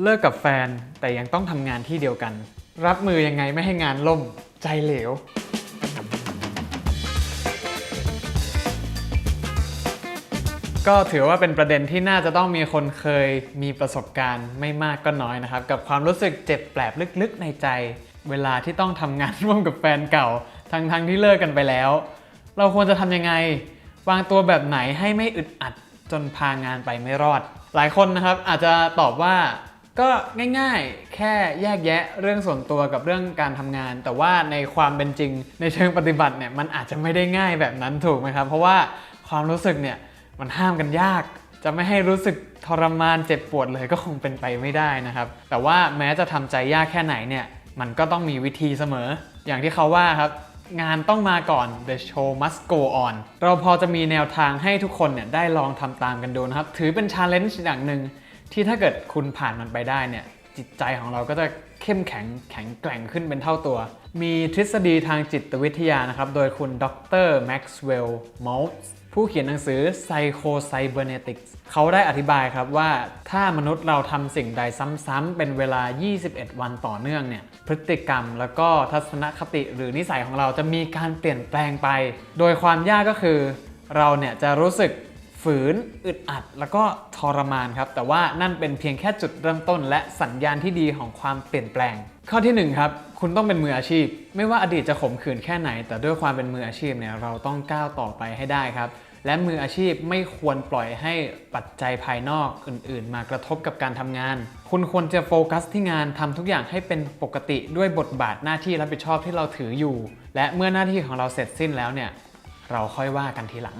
เลิกกับแฟนแต่ยังต้องทำงานที่เดียวกัน รับมือยังไงไม่ให้งานล่ม ใจเหลว ก็ถือว่าเป็นประเด็นที่น่าจะต้องมีคนเคยมีประสบการณ์ไม่มากก็น้อยนะครับ กับความรู้สึกเจ็บแปลบลึกๆในใจ เวลาที่ต้องทำงานร่วมกับแฟนเก่า ทั้งๆที่เลิกกันไปแล้ว เราควรจะทำยังไง วางตัวแบบไหนให้ไม่อึดอัดจนพางานไปไม่รอด หลายคนนะครับอาจจะตอบว่า ก็ง่ายๆ แค่แยกแยะเรื่องส่วนตัวกับเรื่องการทำงาน แต่ว่าในความเป็นจริงในเชิงปฏิบัติเนี่ยมันอาจจะไม่ได้ง่ายแบบนั้นถูกไหมครับ เพราะว่าความรู้สึกเนี่ยมันห้ามกันยาก จะไม่ให้รู้สึกทรมานเจ็บปวดเลยก็คงเป็นไปไม่ได้นะครับ แต่ว่าแม้จะทำใจยากแค่ไหนเนี่ยมันก็ต้องมีวิธีเสมอ อย่างที่เขาว่าครับงานต้องมาก่อน the show must go on เราพอจะมีแนวทางให้ทุกคนเนี่ยได้ลองทำตามกันดูนะครับ ถือเป็น challenge อย่างหนึ่ง ที่ถ้าเกิดคุณผ่านมันไปได้เนี่ยจิตใจของเราก็จะเข้มแข็งแข็งแกร่งขึ้นเป็นเท่าตัว มีทฤษฎีทางจิตวิทยานะครับ โดยคุณดรแม็กซ์เวลล์มอลส์ผู้เขียนหนังสือ Psycho Cybernetics เขาได้อธิบายครับว่าถ้ามนุษย์เราทำสิ่งใดซ้ำๆเป็นเวลา 21 วันต่อเนื่องเนี่ยพฤติกรรมแล้วก็ทัศนคติหรือนิสัยของเราจะมีการเปลี่ยนแปลงไป โดยความยากก็คือ เราเนี่ยจะรู้สึก ฝืน อึดอัด แล้วก็ทรมานครับ แต่ว่านั่นเป็นเพียงแค่จุดเริ่มต้น และสัญญาณที่ดีของความเปลี่ยนแปลง ข้อที่หนึ่งครับคุณต้องเป็นมืออาชีพ ไม่ว่าอดีตจะขมขื่นแค่ไหน แต่ด้วยความเป็นมืออาชีพเนี่ยเราต้องก้าวต่อไปให้ได้ครับ และมืออาชีพไม่ควรปล่อยให้ปัจจัยภายนอกอื่น ๆ มากระทบกับการทำงาน คุณควรจะโฟกัสที่งานทำทุกอย่างให้เป็นปกติด้วยบทบาทหน้าที่รับผิดชอบที่เราถืออยู่ และเมื่อหน้าที่ของเราเสร็จสิ้นแล้วเนี่ยเราค่อยว่ากันทีหลัง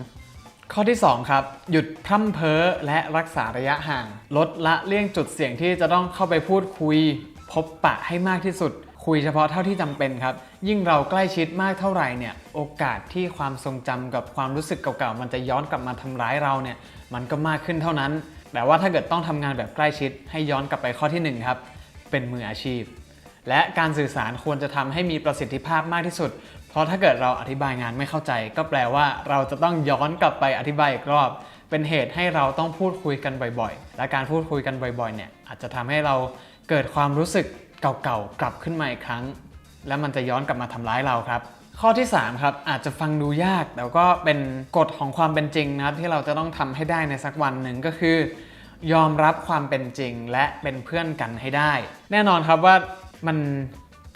ข้อที่ 2 ครับ หยุดพร่ำเพ้อและรักษาระยะห่าง ลดละเลี่ยงจุดเสี่ยงที่จะต้องเข้าไปพูดคุย พบปะให้มากที่สุด คุยเฉพาะเท่าที่จำเป็นครับ ยิ่งเราใกล้ชิดมากเท่าไหร่เนี่ยโอกาสที่ความทรงจำกับความรู้สึกเก่าๆมันจะย้อนกลับมาทำร้ายเราเนี่ยมันก็มากขึ้นเท่านั้น แต่ว่าถ้าเกิดต้องทำงานแบบใกล้ชิด ให้ย้อนกลับไปข้อที่หนึ่งครับเป็นมืออาชีพและการสื่อสารควรจะทำให้มีประสิทธิภาพมากที่สุด เพราะถ้าเกิดเราอธิบายงานไม่เข้าใจ ก็แปลว่าเราจะต้องย้อนกลับไปอธิบายอีกรอบ เป็นเหตุให้เราต้องพูดคุยกันบ่อยๆ และการพูดคุยกันบ่อยๆเนี่ยอาจจะทำให้เราเกิดความรู้สึกเก่าๆกลับขึ้นมาอีกครั้ง และมันจะย้อนกลับมาทำร้ายเราครับ ข้อที่3ครับอาจจะฟังดูยาก แต่ก็เป็นกฎของความเป็นจริงนะครับที่เราจะต้องทำให้ได้ในสักวันหนึ่งก็คือยอมรับความเป็นจริงและเป็นเพื่อนกันให้ได้ แน่นอนครับว่ามัน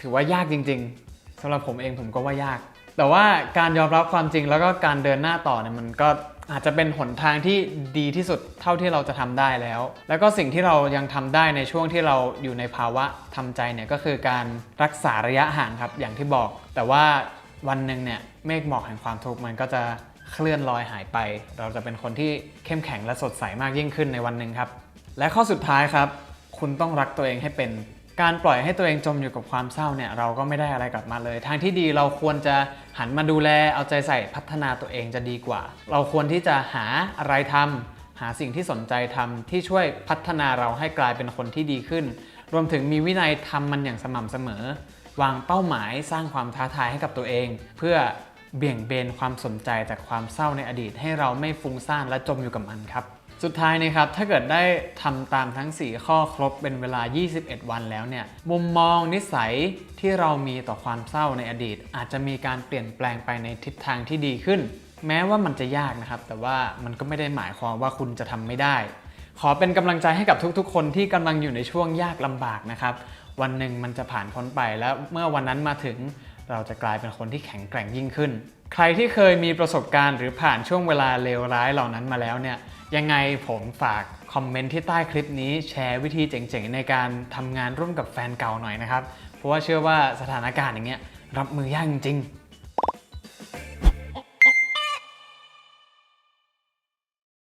ถือว่ายากจริง ๆ สำหรับผมเองผมก็ว่ายาก แต่ว่าการยอมรับความจริงแล้วก็การเดินหน้าต่อเนี่ยมันก็อาจจะเป็นหนทางที่ดีที่สุดเท่าที่เราจะทำได้แล้ว แล้วก็สิ่งที่เรายังทำได้ในช่วงที่เราอยู่ในภาวะทำใจเนี่ยก็คือการรักษาระยะห่างครับอย่างที่บอก แต่ว่าวันหนึ่งเนี่ยเมฆหมอกแห่งความทุกข์มันก็จะเคลื่อนลอยหายไป เราจะเป็นคนที่เข้มแข็งและสดใสมากยิ่งขึ้นในวันหนึ่งครับ และข้อสุดท้ายครับ คุณต้องรักตัวเองให้เป็น การปล่อยให้ตัวเองจมอยู่กับความเศร้าเนี่ยเราก็ไม่ได้อะไรกลับมาเลย ทางที่ดีเราควรจะหันมาดูแลเอาใจใส่พัฒนาตัวเองจะดีกว่า เราควรที่จะหาอะไรทำหาสิ่งที่สนใจทำที่ช่วยพัฒนาเราให้กลายเป็นคนที่ดีขึ้น รวมถึงมีวินัยทำมันอย่างสม่ำเสมอ วางเป้าหมายสร้างความท้าทายให้กับตัวเอง เพื่อเบี่ยงเบนความสนใจจากความเศร้าในอดีต ให้เราไม่ฟุ้งซ่านและจมอยู่กับมันครับ สุดท้ายนะครับถ้าเกิดได้ทำตามทั้ง 4 ข้อครบเป็นเวลา 21 วันแล้วเนี่ยมุมมองนิสัยที่เรามีต่อความเศร้าในอดีต อาจจะมีการเปลี่ยนแปลงไปในทิศทางที่ดีขึ้น แม้ว่ามันจะยากนะครับ แต่ว่ามันก็ไม่ได้หมายความว่าคุณจะทำไม่ได้ ขอเป็นกำลังใจให้กับทุกๆ คนที่กำลังอยู่ในช่วงยากลำบากนะครับ วันหนึ่งมันจะผ่านพ้นไปแล้วเมื่อวันนั้นมาถึง เราจะกลายเป็นคนที่แข็งแกร่งยิ่งขึ้น ใครที่เคยมีประสบการณ์หรือผ่านช่วงเวลาเลวร้ายเหล่านั้นมาแล้วเนี่ยยังไงผมฝากคอมเมนต์ที่ใต้คลิปนี้แชร์วิธีเจ๋งๆ ในการทำงานร่วมกับแฟนเก่าหน่อยนะครับ เพราะว่าเชื่อว่าสถานการณ์อย่างเงี้ยรับมือยากจริง